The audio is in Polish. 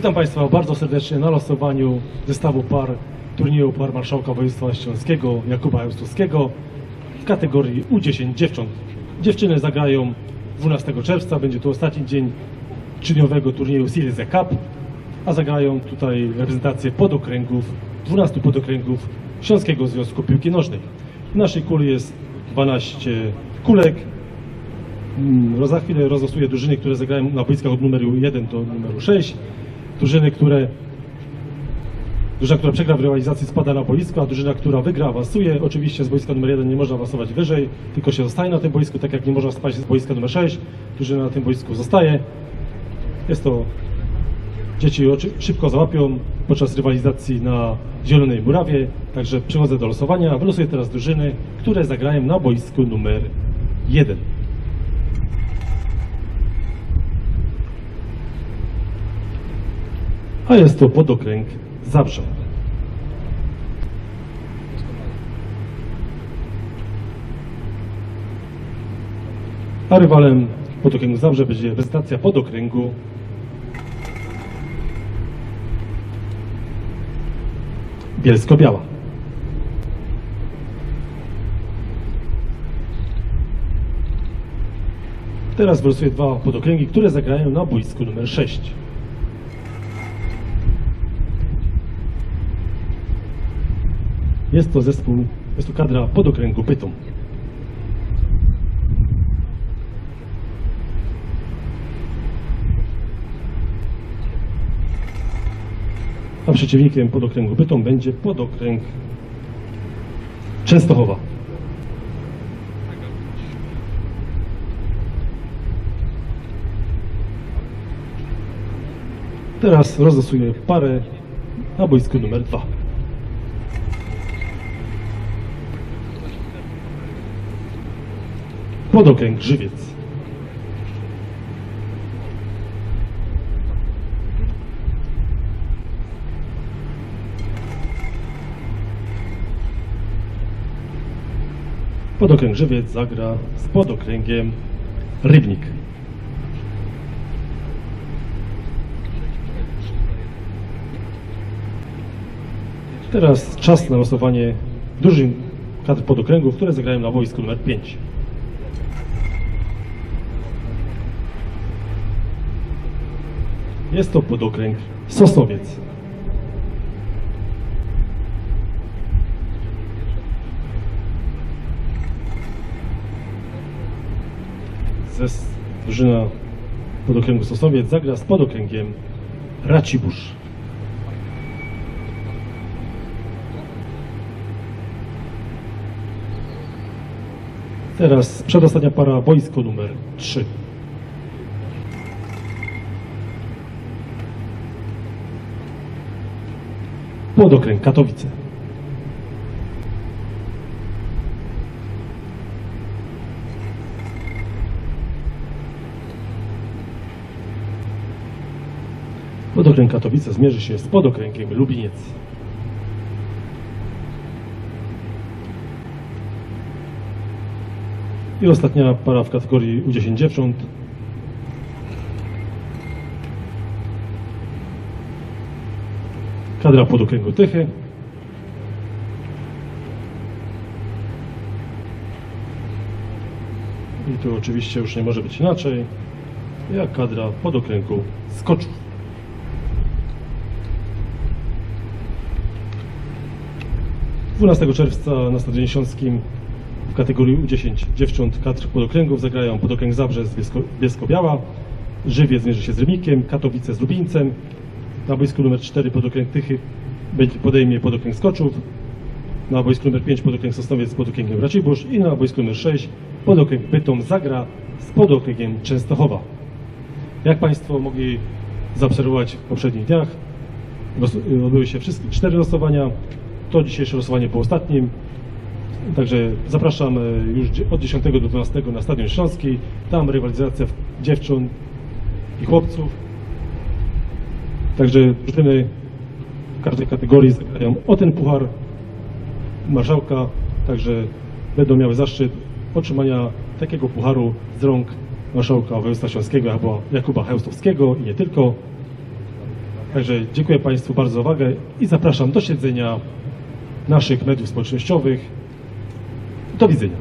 Witam Państwa bardzo serdecznie na losowaniu zestawu par turnieju par Marszałka Województwa Śląskiego Jakuba Eustowskiego w kategorii U10 dziewcząt. Dziewczyny zagrają 12 czerwca, będzie to ostatni dzień trzydniowego turnieju Series Cup, a zagrają tutaj reprezentację podokręgów, 12 podokręgów Śląskiego Związku Piłki Nożnej. W naszej kuli jest 12 kulek, Mm, Za chwilę rozlosuję drużyny, które zagrają na boiskach od numeru 1 do numeru 6. Drużyny, które Drużyna, która przegra w rywalizacji spada na boisko, a drużyna, która wygra awansuje. Oczywiście z boiska numer 1 nie można awansować wyżej, tylko się zostaje na tym boisku, tak jak nie można spaść z boiska numer 6. Drużyna na tym boisku zostaje. Jest to Dzieci szybko załapią podczas rywalizacji na Zielonej Murawie, także przechodzę do losowania. Wylosuję teraz drużyny, które zagrają na boisku numer 1. A jest to podokręg Zabrze. A rywalem podokręgu Zabrze będzie reprezentacja podokręgu Bielsko-Biała. Teraz wylosuję dwa podokręgi, które zagrają na boisku numer 6. Jest to zespół, jest to kadra podokręgu Pytom. A przeciwnikiem podokręgu Bytom będzie podokręg Częstochowa. Teraz rozlosuję parę na boisku numer 2. Podokręg Żywiec. Podokręg Żywiec zagra z podokręgiem Rybnik. Teraz czas na losowanie drużyn kadr podokręgów, które zagrają na boisku numer 5. Jest to podokręg Sosowiec. ze drużyna podokręgu Sosowiec zagra z podokręgiem Racibórz. Teraz przedostatnia para boisko numer 3. Podokręg Katowice. Podokręg Katowice zmierzy się z podokręgiem Lubiniec. I ostatnia para w kategorii U10 dziewcząt. Kadra podokręgu Tychy. I tu oczywiście już nie może być inaczej, jak kadra podokręgu Skoczów. - 12 czerwca na Stadionie Śląskim w kategorii U10 dziewcząt kadr podokręgów zagrają podokręg Zabrze z Bielsko-Biała, Żywiec zmierzy się z Rymikiem, Katowice z Lubińcem, na boisku numer 4 podokręg Tychy podejmie podokręg Skoczów, na boisku numer 5 podokręg Sosnowiec z podokręgiem Racibórz i na boisku numer 6 podokręg Bytom zagra z podokręgiem Częstochowa. Jak Państwo mogli zaobserwować w poprzednich dniach, odbyły się wszystkie cztery losowania. To dzisiejsze losowanie było ostatnim. Także zapraszam e, już od 10 do 12 na Stadion Śląski. Tam rywalizacja dziewcząt i chłopców. Także drużyny w każdej kategorii zagrają o ten puchar marszałka. Także będą miały zaszczyt otrzymania takiego pucharu z rąk marszałka województwa śląskiego Jakuba- Chełstowskiego i nie tylko. Także dziękuję Państwu bardzo za uwagę i zapraszam do śledzenia naszych mediów społecznościowych. Do widzenia.